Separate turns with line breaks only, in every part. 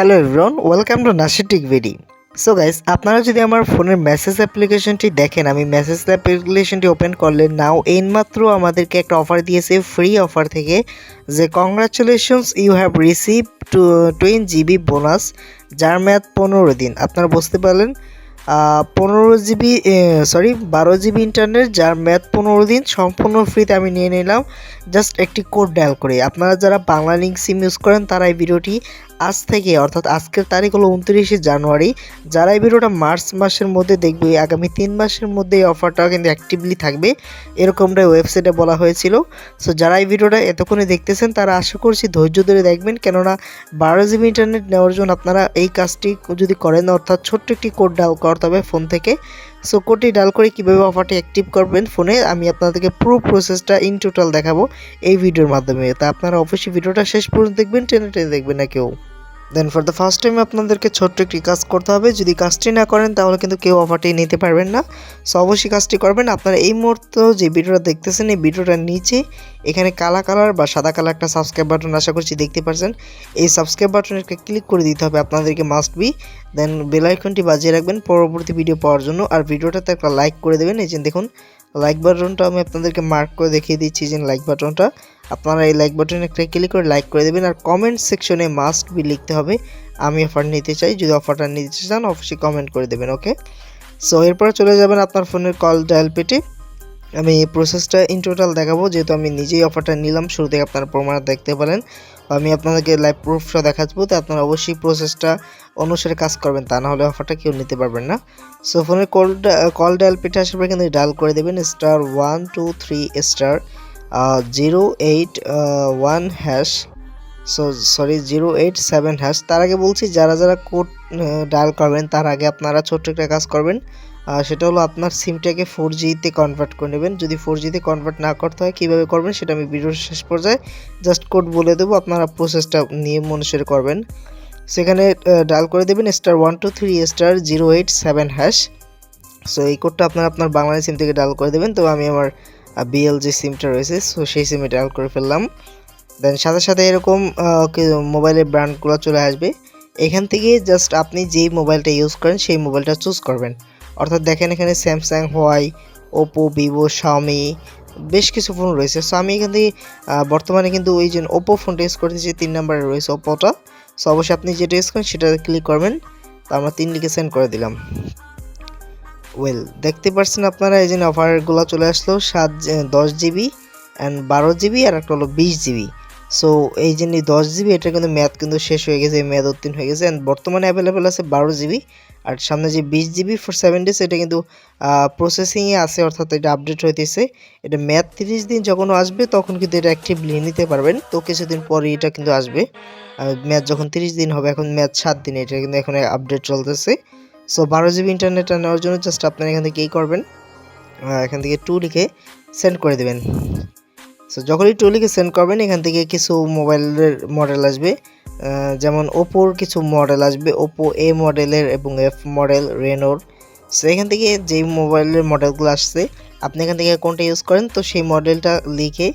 Hello everyone welcome to নাসিটিক ভিডি so guys আপনারা যদি আমার ফোনের মেসেজ অ্যাপ্লিকেশনটি দেখেন, আমি মেসেজ অ্যাপ্লিকেশনটি ওপেন করলে নাও এইমাত্র আমাদেরকে একটা অফার দিয়েছে ফ্রি অফার থেকে, যে congratulations you have receive two twenty GB bonus যার মেয়াদ পনেরো দিন। আপনারা বুঝতে পারলেন? পনেরো জিবি সরি বারো জিবি ইন্টারনেট যার মেয়াদ পনেরো দিন, সম্পূর্ণ ফ্রিতে আমি নিয়ে নিলাম। জাস্ট একটি কোড ডায়াল করে। আপনারা যারা বাংলা লিঙ্ক সিম ইউজ করেন, তারা এই ভিডিওটি আজ থেকে, অর্থাৎ আজকের তারিখ হলো উনত্রিশে জানুয়ারি। যারা ভিডিওটা মার্চ মাসের মধ্যে দেখবে আগামী তিন মাসের মধ্যে এই অফারটা কিন্তু অ্যাক্টিভলি থাকবে। এরকমটাই ওয়েবসাইটে বলা হয়েছিল। সো যারা এই ভিডিওটা এতক্ষণে দেখতেছেন, তারা আশা করছি ধৈর্য ধরে দেখবেন। কেননা, বারো জিবি ইন্টারনেট নেওয়ার জন্য আপনারা এই কাজটি যদি করেন, অর্থাৎ ছোট্ট একটি কোড ডাল করতে হবে ফোন থেকে। সো কোডটি ডাল করে কীভাবে অফারটি অ্যাক্টিভ করবেন ফোনে, আমি আপনাদেরকে পুরো প্রসেসটা ইন টোটাল দেখাবো এই ভিডিওর মাধ্যমে। তা আপনারা অবশ্যই ভিডিওটা শেষ পর্যন্ত দেখবেন, টেনে টেনে দেখবেন না কেউ। Then for the first time আপনাদেরকে ছোট্ট একটি কাজ করতে হবে। যদি কাজটি না করেন, তাহলে কিন্তু কেউ অফারটি নিতে পারবেন না। সো অবশ্যই কাজটি করবেন। আপনারা এই মুহূর্তে যে ভিডিওটা দেখতেছেন, এই ভিডিওটার নিচে এখানে কালা কালার বা সাদা কালার একটা সাবস্ক্রাইব বাটন আশা করছি দেখতে পাচ্ছেন এই সাবস্ক্রাইব বাটনে ক্লিক করে দিতে হবে আপনাদেরকে মাস্ট বি দেন বেল আইকনটি বাজিয়ে রাখবেন পরবর্তী ভিডিও পাওয়ার জন্য। আর ভিডিওটাতে একটা লাইক করে দেবেন। এই যে দেখুন লাইক বাটনটা আমি আপনাদেরকে মার্ক করে দেখিয়ে দিচ্ছি যে লাইক বাটনটা আপনারা এই লাইক বাটনে একটা ক্লিক করে লাইক করে দেবেন আর কমেন্ট সেকশনে মাস্ট বি লিখতে হবে। আমি অফার নিতে চাই, যদি অফারটা নিতে চান, অবশ্যই কমেন্ট করে দেবেন ওকে সো এরপর চলে যাবেন আপনার ফোনের কল ডায়াল পেটে আমি এই প্রসেসটা ইন টোটাল দেখাবো, যেহেতু আমি নিজেই অফারটা নিলাম, শুরু থেকে আপনারা প্রমাণ দেখতে পারেন। আমি আপনাদেরকে লাইভ প্রুফটা দেখাবো তো আপনারা অবশ্যই প্রসেসটা অনুসারে কাজ করবেন, তা না হলে অফারটা কেউ নিতে পারবেন না। সো ফোনের কল কল ডায়াল পেটে আসার পর কিন্তু ডায়াল করে দেবেন star one two three star zero eight one hash, so, sorry, zero eight seven hash. তার আগে বলছি, যারা যারা কোড ডায়াল করবেন, তার আগে আপনারা ছোট্ট একটা কাজ করবেন। সেটা হলো আপনার সিমটাকে ফোর জিতে কনভার্ট করে নেবেন। যদি ফোর জিতে কনভার্ট না করতে হয়, কীভাবে করবেন সেটা আমি ভিডিওর শেষ পর্যায়ে জাস্ট কোড বলে দেবো, আপনারা প্রসেসটা নিয়ে অনুসারে করবেন। সেখানে ডায়াল করে দেবেন star one two three star zero eight seven hash so এই কোডটা আপনারা আপনার বাংলাদেশ সিম থেকে ডায়াল করে দেবেন। তো আমি আমার বিএল যে সিমটা রয়েছে সো সেই সিমে ডায়াল করে ফেললাম। দেন সাথে সাথে এরকম মোবাইলের ব্র্যান্ডগুলো চলে আসবে। এখান থেকে জাস্ট আপনি যেই মোবাইলটা ইউজ করেন, সেই মোবাইলটা চুজ করবেন। অর্থাৎ দেখেন এখানে Samsung Huawei Oppo Vivo Xiaomi বেশ কিছু ফোন রয়েছে। সো আমি এখান থেকে বর্তমানে কিন্তু ওই যে ওপো ফোনটা ইউজ করতেছি তিন নাম্বারে রয়েছে ওপোটা সো অবশ্যই আপনি যেটা ইউজ করেন সেটা ক্লিক করবেন। তো আমরা তিন লিখে সেন্ড করে দিলাম। ওয়েল দেখতে পাচ্ছেন আপনারা, এই যে অফারগুলো চলে আসলো, সাত দশ জিবি অ্যান্ড বারো জিবি, আর একটা হলো বিশ জিবি। সো এই যে দশ জিবি, এটা কিন্তু ম্যাথ কিন্তু শেষ হয়ে গেছে ম্যাথ উত্তীর্ণ হয়ে গেছে অ্যান্ড বর্তমানে অ্যাভেলেবেল আছে বারো জিবি। আর সামনে যে বিশ জিবি ফর সেভেন ডেজ এটা কিন্তু প্রসেসিংয়ে আছে, অর্থাৎ এটা আপডেট হইতেছে। এটা ম্যাথ তিরিশ দিন যখন আসবে, তখন কিন্তু এটা অ্যাক্টিভলি নিতে পারবেন। তো কিছুদিন পরে এটা কিন্তু আসবে। ম্যাথ যখন তিরিশ দিন হবে, এখন ম্যাথ সাত দিন, এটা কিন্তু এখন আপডেট চলতেছে। সো বারো জিবি ইন্টারনেটটা নেওয়ার জন্য জাস্ট আপনারা এখান থেকে কী করবেন। এখান থেকে টু লিখে সেন্ড করে দেবেন। সো যখনই টু লিখে সেন্ড করবেন, এখান থেকে কিছু মোবাইলের মডেল আসবে। যেমন ওপোর কিছু মডেল আসবে। ওপো এ মডেলের এবং এফ মডেল রেনোর সো এখান থেকে যেই মোবাইলের মডেলগুলো আসছে, আপনি এখান থেকে কোনটা ইউজ করেন, তো সেই মডেলটা লিখে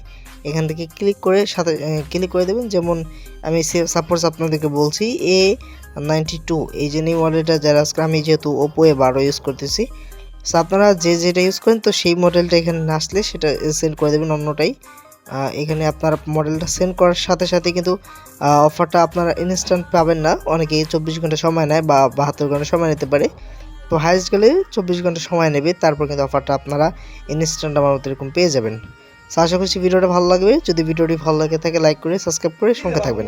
এখান থেকে ক্লিক করে সাথে ক্লিক করে দেবেন। যেমন আমি সাপোজ আপনাদেরকে বলছি, এ নাইনটি টু, এই যে নিউ মডেলটা যারা আজকে, আমি যেহেতু ওপো এ বারো ইউজ করতেছি সো আপনারা যে যেটা ইউজ করেন, তো সেই মডেলটা এখানে না আসলে সেটা সেন্ড করে দেবেন অন্যটাই। এখানে আপনার মডেলটা সেন্ড করার সাথে সাথে কিন্তু অফারটা আপনারা ইনস্ট্যান্ট পাবেন না। অনেকে চব্বিশ ঘণ্টা সময় নেয় বা বাহাত্তর ঘণ্টা সময় নিতে পারে। তো হাইস্ট গেলে চব্বিশ ঘণ্টা সময় নেবে, তারপর কিন্তু অফারটা আপনারা ইনস্ট্যান্ট আমার এরকম পেয়ে যাবেন। আশা করছি ভিডিওটা ভালো লাগবে। যদি ভিডিওটি ভালো লাগে থাকে লাইক করে সাবস্ক্রাইব করে সঙ্গে থাকবেন।